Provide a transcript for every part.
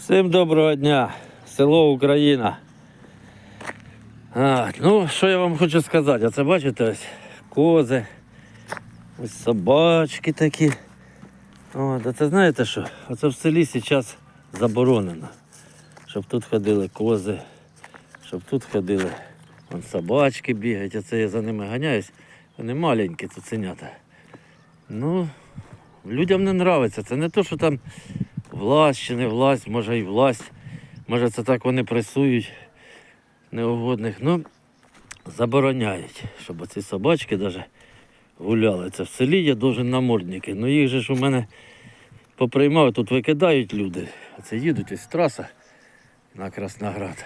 Всім доброго дня, село Україна. А, ну, що я вам хочу сказати? Оце бачите ось кози, ось собачки такі. От, а це знаєте що? Оце в селі зараз заборонено. Щоб тут ходили кози, щоб тут ходили вон собачки бігають, оце я за ними ганяюсь. Вони маленькі цуценята. Ну, людям не нравиться. Це не то, що там власть чи не власть, може і власть. Може це так вони пресують неугодних. Ну, забороняють, щоб ці собачки навіть гуляли. Це в селі є дуже намордники. Ну їх же ж у мене поприймав, тут викидають люди. А це їдуть ось траса на Красноград.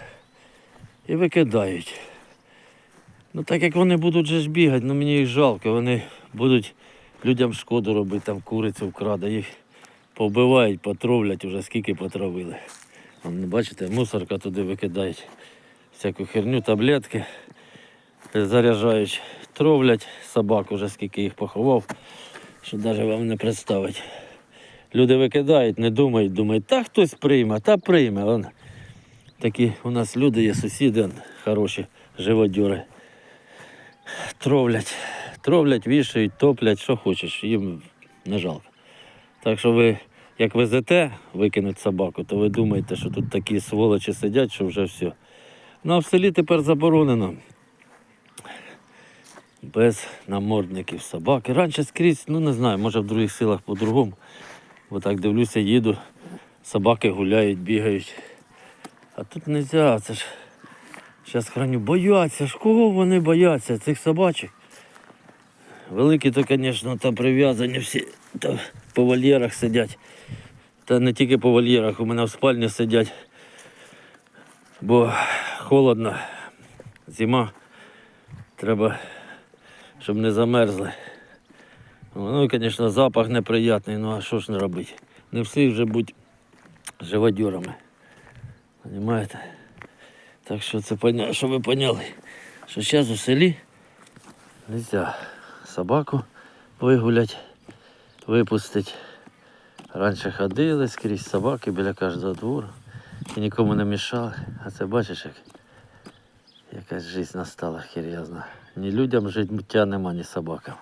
І викидають. Ну так як вони будуть же ж бігати, ну мені їх жалко, вони будуть людям шкоду робити, там курицю вкраде, їх повбивають, потравлять, уже скільки потравили. Бачите, мусорка туди викидають всяку херню, таблетки заряджають, травлять собак, уже скільки їх поховав, що навіть вам не представить. Люди викидають, не думають, думають, та хтось прийме, та прийме. Вон, такі у нас люди є, сусіди хороші, живодьори. Травлять, травлять, вішають, топлять, що хочеш, їм не жалко. Так що ви, як везете викинуть собаку, то ви думаєте, що тут такі сволочі сидять, що вже все. Ну а в селі тепер заборонено. Без намордників собаки. Раніше скрізь, ну не знаю, може в других селах по-другому. Бо так дивлюся, їду, собаки гуляють, бігають. А тут не можна, це ж. Зараз храню, бояться ж, кого вони бояться, цих собачок. Великі то, звісно, там прив'язані всі, та по вольєрах сидять. Та не тільки по вольєрах, у мене в спальні сидять. Бо холодно, зима. Треба, щоб не замерзли. Ну, звісно, запах неприятний, ну а що ж не робити? Не всі вже будь живодьорами. Понимаєте? Так що це щоб ви поняли, що зараз у селі нельзя собаку вигулять, випустити. Раніше ходили скрізь собаки біля кожного двору і нікому не мішали. А це бачиш, як якась життя настала хер. Ні людям життя нема, ні собакам.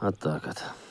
От так от.